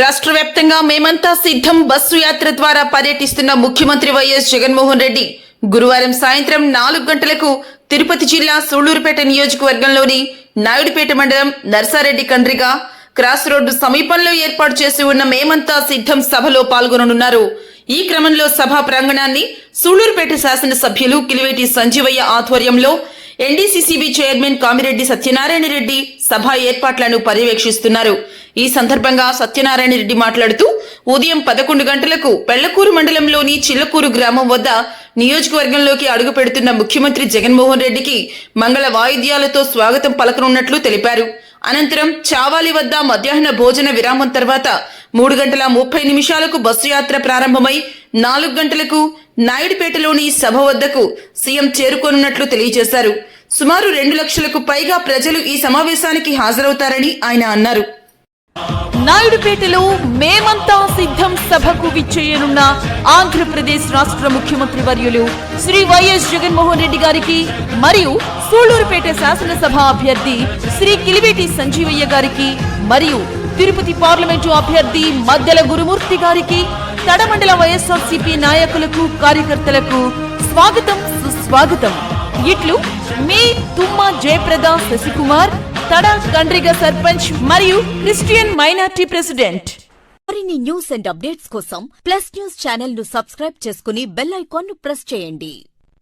రాష్ట్ర వ్యాప్తంగా మేమంతా సిద్ధం బస్సు యాత్ర ద్వారా పర్యటిస్తున్న ముఖ్యమంత్రి వైఎస్ జగన్మోహన్ రెడ్డి. గురువారం సాయంత్రం నాలుగు గంటలకు తిరుపతి జిల్లా సూళ్ళూరుపేట నియోజకవర్గంలోని నాయుడుపేట మండలం నర్సారెడ్డి కండ్రిగా క్రాస్ రోడ్డు సమీపంలో ఏర్పాటు చేసి ఉన్న మేమంతా సిద్ధం సభలో పాల్గొననున్నారు. ఈ క్రమంలో సభా ప్రాంగణాన్ని సూళ్ళూరుపేట శాసనసభ్యులు కిలివేటి సంజీవయ్య ఆధ్వర్యంలో ఎన్డీసీసీబీ చైర్మన్ కామిరెడ్డి సత్యనారాయణ రెడ్డి సభ ఏర్పాట్లను పర్యవేక్షిస్తున్నారు. ఈ సందర్భంగా సత్యనారాయణ రెడ్డి మాట్లాడుతూ ఉదయం పదకొండు గంటలకు పెళ్ళకూరు మండలంలోని చిల్లకూరు గ్రామం వద్ద నియోజకవర్గంలోకి అడుగు పెడుతున్న ముఖ్యమంత్రి జగన్మోహన్ రెడ్డికి మంగళ వాయిద్యాలతో స్వాగతం పలకనున్నట్లు తెలిపారు. అనంతరం చావాలి వద్ద మధ్యాహ్న భోజన విరామం తర్వాత మూడు గంటల ముప్పై నిమిషాలకు బస్సు యాత్ర ప్రారంభమై నాలుగు గంటలకు నాయుడుపేటలోని సభ వద్దకు సీఎం చేరుకోనున్నట్లు తెలియజేశారు. సుమారు రెండు లక్షలకు పైగా ప్రజలు ఈ సమావేశానికి హాజరవుతారని ఆయన అన్నారు. నాయుడుపేటలో మేమంతా సిద్ధం సభకు విచ్చేయనున్న ఆంధ్రప్రదేశ్ రాష్ట్ర ముఖ్యమంత్రి వర్యులు శ్రీ వైఎస్ జగన్మోహన్ రెడ్డి గారికి మరియు సూళ్ళూరుపేట శాసనసభ అభ్యర్థి శ్రీ కిలివేటి సంజీవయ్య గారికి మరియు తిరుపతి పార్లమెంటు అభ్యర్థి మద్దెల గురుమూర్తి గారికి తడమండల వైఎస్ఆర్సీపీ నాయకులకు కార్యకర్తలకు స్వాగతం సుస్వాగతం. ఇట్లు మీ తుమ్మ జయప్రద శశికుమార్ తడ కండ్రిగ సర్పంచ్ మరియు క్రిస్టియన్ మైనార్టీ ప్రెసిడెంట్. మరిన్ని న్యూస్ అండ్ అప్డేట్స్ కోసం ప్లస్ న్యూస్ ఛానల్ను సబ్స్క్రైబ్ చేసుకుని బెల్ ఐకాన్ను ప్రెస్ చేయండి.